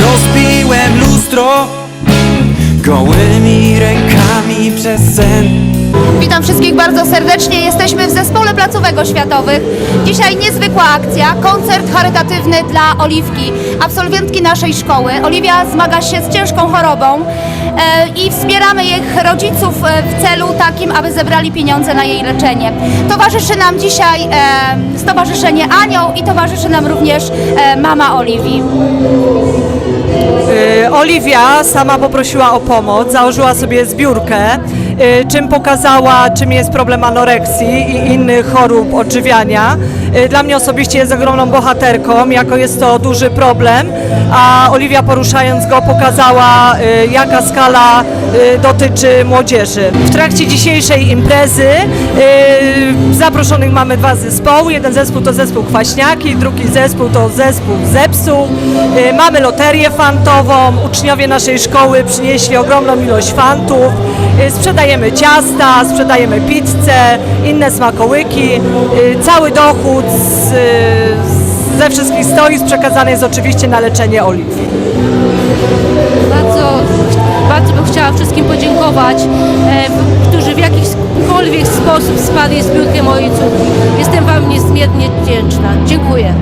Rozbiłem lustro Gołymi rękami przez sen Witam wszystkich bardzo serdecznie. Jesteśmy w Zespole Placówek Oświatowych. Dzisiaj niezwykła akcja, koncert charytatywny dla Oliwki, absolwentki naszej szkoły. Oliwia zmaga się z ciężką chorobą e, i wspieramy ich rodziców e, w celu takim, aby zebrali pieniądze na jej leczenie. Towarzyszy nam dzisiaj e, Stowarzyszenie Anioł i towarzyszy nam również mama Oliwii. Oliwia sama poprosiła o pomoc, założyła sobie zbiórkę, czym pokazała, czym jest problem anoreksji i innych chorób odżywiania. Y, Dla mnie osobiście jest ogromną bohaterką, jako jest to duży problem, a Oliwia poruszając go pokazała, y, jaka skala dotyczy młodzieży. W trakcie dzisiejszej imprezy zaproszonych mamy dwa zespoły. Jeden zespół to zespół Kwaśniaki, drugi zespół to zespół Zepsuł. Mamy loterię fantową. Uczniowie naszej szkoły przynieśli ogromną ilość fantów. Y, Sprzedajemy ciasta, sprzedajemy pizzę, inne smakołyki. Y, Cały dochód z, z- ze wszystkich stoisk przekazany jest oczywiście na leczenie Oliwii. Bardzo, bardzo bym chciała wszystkim podziękować, e, którzy w jakikolwiek sposób wsparli zbiórkę mojej córki. Jestem Wam niezmiernie wdzięczna. Dziękuję.